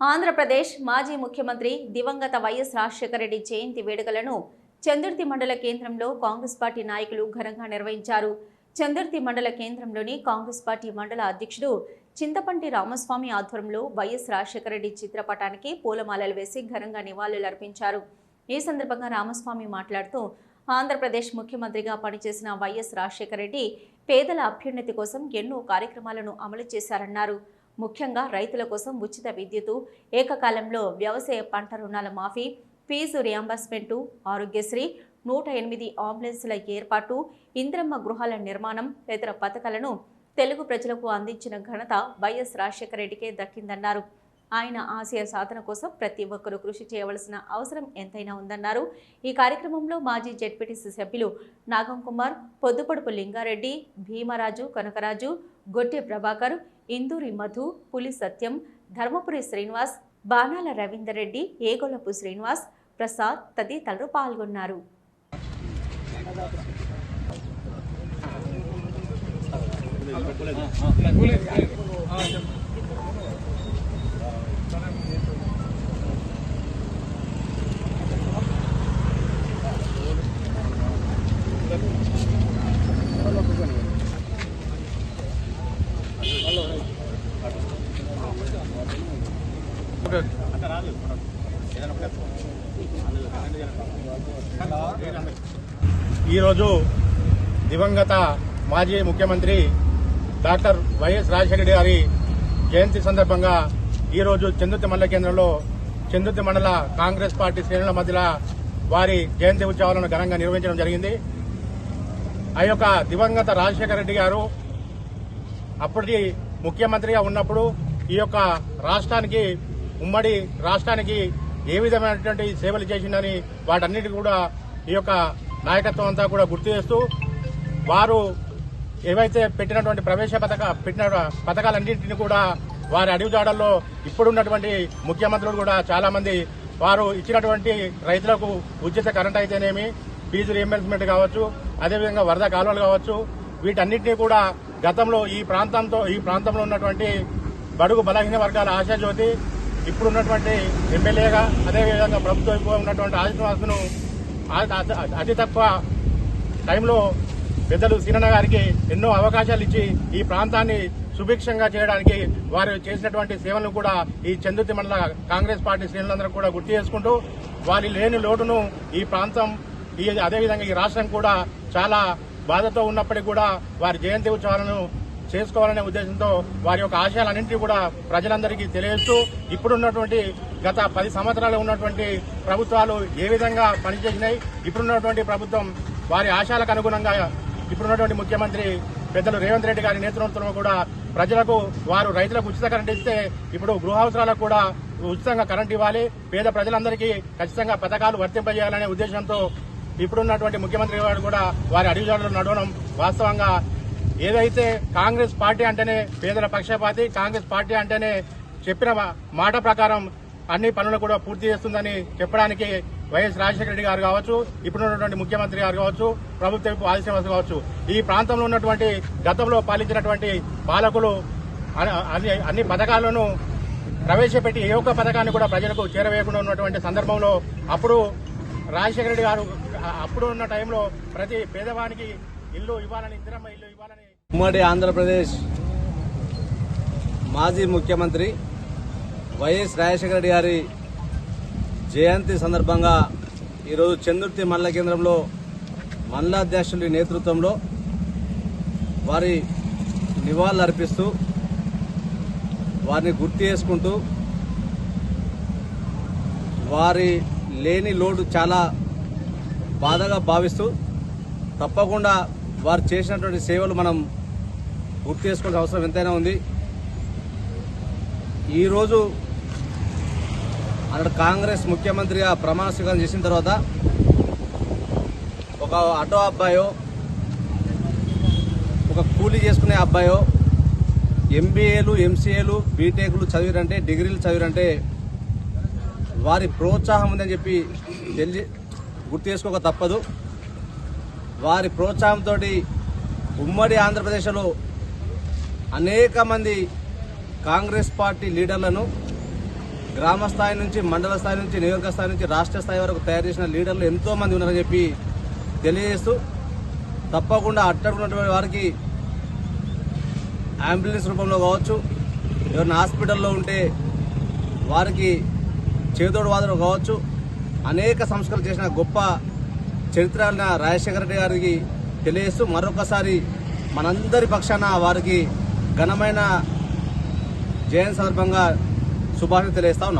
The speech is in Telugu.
ఆంధ్రప్రదేశ్ మాజీ ముఖ్యమంత్రి దివంగత వైఎస్ రాజశేఖర రెడ్డి జయంతి వేడుకలను చందుర్తి మండల కేంద్రంలో కాంగ్రెస్ పార్టీ నాయకులు ఘనంగా నిర్వహించారు. చందుర్తి మండల కేంద్రంలోని కాంగ్రెస్ పార్టీ మండల అధ్యక్షుడు చింతపంటి రామస్వామి ఆధ్వర్యంలో వైఎస్ రాజశేఖర రెడ్డి చిత్రపటానికి పూలమాలలు వేసి ఘనంగా నివాళులర్పించారు ఈ సందర్భంగా రామస్వామి మాట్లాడుతూ ఆంధ్రప్రదేశ్ ముఖ్యమంత్రిగా పనిచేసిన వైఎస్ రాజశేఖర రెడ్డి పేదల అభ్యున్నతి కోసం ఎన్నో కార్యక్రమాలను అమలు చేశారన్నారు. ముఖ్యంగా రైతుల కోసం ఉచిత విద్యుత్ ఏకకాలంలో వ్యవసాయ పంట రుణాల మాఫీ ఫీజు రియంబర్స్మెంటు ఆరోగ్యశ్రీ నూట ఎనిమిది అంబులెన్సుల ఏర్పాటు ఇంద్రమ్మ గృహాల నిర్మాణం తదితర పథకాలను తెలుగు ప్రజలకు అందించిన ఘనత వైఎస్ రాజశేఖర రెడ్డికే దక్కిందన్నారు. ఆయన ఆశయ సాధన కోసం ప్రతి ఒక్కరూ కృషి చేయవలసిన అవసరం ఎంతైనా ఉందన్నారు. ఈ కార్యక్రమంలో మాజీ జెడ్పీటీసీ సభ్యులు నాగం కుమార్ పొద్దుపడుపు లింగారెడ్డి భీమరాజు కనకరాజు గొట్టె ప్రభాకర్ ఇందూరి మధు పులి సత్యం ధర్మపురి శ్రీనివాస్ బాణాల రవీందర్ రెడ్డి ఏగొలపు శ్రీనివాస్ ప్రసాద్ తదితరులు పాల్గొన్నారు. ఈరోజు దివంగత మాజీ ముఖ్యమంత్రి డాక్టర్ వైఎస్ రాజశేఖర గారి జయంతి సందర్భంగా ఈరోజు చందుర్తి మండల కేంద్రంలో చందుర్తి మండల కాంగ్రెస్ పార్టీ శ్రేణుల మధ్యలో వారి జయంతి ఉత్సవాలను ఘనంగా నిర్వహించడం జరిగింది. ఆ యొక్క దివంగత రాజశేఖర రెడ్డి గారు అప్పటి ముఖ్యమంత్రిగా ఉన్నప్పుడు ఈ యొక్క రాష్ట్రానికి ఉమ్మడి రాష్ట్రానికి ఏ విధమైనటువంటి సేవలు చేసిందని వాటన్నిటి కూడా ఈ యొక్క నాయకత్వం అంతా కూడా గుర్తు చేస్తూ వారు ఏవైతే పెట్టినటువంటి ప్రవేశ పథక పెట్టిన పథకాలన్నింటినీ కూడా వారి అడుగుజాడల్లో ఇప్పుడున్నటువంటి ముఖ్యమంత్రులు కూడా చాలామంది వారు ఇచ్చినటువంటి రైతులకు ఉచిత కరెంట్ అయితేనేమి ఫీజు రీఎంబర్స్మెంట్ కావచ్చు అదేవిధంగా వరద కాలువలు కావచ్చు వీటన్నిటినీ కూడా గతంలో ఈ ప్రాంతంతో ఈ ప్రాంతంలో ఉన్నటువంటి బడుగు బలహీన వర్గాల ఆశాజ్యోతి ఇప్పుడున్నటువంటి ఎమ్మెల్యేగా అదేవిధంగా ప్రభుత్వం ఉన్నటువంటి ఆదిత్యవాసును అతి తక్కువ టైంలో పెద్దలు సీనన్న గారికి ఎన్నో అవకాశాలు ఇచ్చి ఈ ప్రాంతాన్ని సుభిక్షంగా చేయడానికి వారు చేసినటువంటి సేవలను కూడా ఈ చందుతి మండల కాంగ్రెస్ పార్టీ శ్రేణులందరూ కూడా గుర్తు చేసుకుంటూ వారి లేని లోటును ఈ ప్రాంతం ఈ అదేవిధంగా ఈ రాష్ట్రం కూడా చాలా బాధతో ఉన్నప్పటికీ కూడా వారి జయంతి ఉత్సవాలను చేసుకోవాలనే ఉద్దేశంతో వారి యొక్క ఆశయాలన్నింటినీ కూడా ప్రజలందరికీ తెలియజేస్తూ ఇప్పుడున్నటువంటి గత పది సంవత్సరాలు ఉన్నటువంటి ప్రభుత్వాలు ఏ విధంగా పనిచేసినాయి ఇప్పుడున్నటువంటి ప్రభుత్వం వారి ఆశయాలకు అనుగుణంగా ఇప్పుడున్నటువంటి ముఖ్యమంత్రి పెద్దలు రేవంత్ రెడ్డి గారి నేతృత్వంలో కూడా ప్రజలకు వారు రైతులకు ఉచిత కరెంట్ ఇస్తే ఇప్పుడు గృహ అవసరాలకు కూడా ఉచితంగా కరెంట్ ఇవ్వాలి. పేద ప్రజలందరికీ ఖచ్చితంగా పథకాలు వర్తింపజేయాలనే ఉద్దేశంతో ఇప్పుడున్నటువంటి ముఖ్యమంత్రి గారు కూడా వారి అడుగుజాడలు నడవడం వాస్తవంగా ఏదైతే కాంగ్రెస్ పార్టీ అంటేనే పేదల పక్షపాతి కాంగ్రెస్ పార్టీ అంటేనే చెప్పిన మాట ప్రకారం అన్ని పనులు కూడా పూర్తి చేస్తుందని చెప్పడానికి వైఎస్ రాజశేఖర రెడ్డి గారు కావచ్చు ఇప్పుడు ఉన్నటువంటి ముఖ్యమంత్రి గారు కావచ్చు ప్రభుత్వ ఆదిశ్రవాస కావచ్చు. ఈ ప్రాంతంలో ఉన్నటువంటి గతంలో పాలించినటువంటి పాలకులు అన్ని- అన్ని పథకాలను ప్రవేశపెట్టి ఏ ఒక్క పథకాన్ని కూడా ప్రజలకు చేరవేయకుండా ఉన్నటువంటి సందర్భంలో అప్పుడు రాజశేఖర రెడ్డి గారు అప్పుడు ఉన్న టైంలో ప్రతి పేదవానికి ఇల్లు ఇవ్వాలని ఇందిరమ్మ ఇల్లు ఇవ్వాలని ఉమ్మడి ఆంధ్రప్రదేశ్ మాజీ ముఖ్యమంత్రి వైఎస్ రాజశేఖర రెడ్డి గారి జయంతి సందర్భంగా ఈరోజు చందుర్తి మండల కేంద్రంలో మండలాధ్యక్షుడి నేతృత్వంలో వారి నివాళులర్పిస్తూ వారిని గుర్తు చేసుకుంటూ వారి లేని లోటు చాలా బాధగా భావిస్తూ తప్పకుండా వారు చేసినటువంటి సేవలు మనం గుర్తు చేసుకోవాల్సిన అవసరం ఎంతైనా ఉంది. ఈరోజు అక్కడ కాంగ్రెస్ ముఖ్యమంత్రిగా ప్రమాణ స్వీకారం చేసిన తర్వాత ఒక ఆటో అబ్బాయో ఒక కూలీ చేసుకునే అబ్బాయో ఎంబీఏలు ఎంసీఏలు బీటెక్లు చదివిరంటే డిగ్రీలు చదివిరంటే వారి ప్రోత్సాహం ఉందని చెప్పి తెలియ గుర్తు చేసుకోక తప్పదు. వారి ప్రోత్సాహంతో ఉమ్మడి ఆంధ్రప్రదేశ్లో అనేక మంది కాంగ్రెస్ పార్టీ లీడర్లను గ్రామ స్థాయి నుంచి మండల స్థాయి నుంచి నియోజక స్థాయి నుంచి రాష్ట్ర స్థాయి వరకు తయారు చేసిన లీడర్లు ఎంతోమంది ఉన్నారని చెప్పి తెలియజేస్తూ తప్పకుండా అట్టడుకున్నటువంటి వారికి అంబులెన్స్ రూపంలో కావచ్చు ఎవరిని హాస్పిటల్లో ఉంటే వారికి చేదోడు వాదన కావచ్చు అనేక సంస్కరణలు చేసిన గొప్ప చరిత్ర రాజశేఖర రెడ్డి గారికి తెలియజేస్తూ మరొకసారి మనందరి పక్షాన వారికి ఘనమైన జయంతి సందర్భంగా శుభాషణ తెలియజేస్తా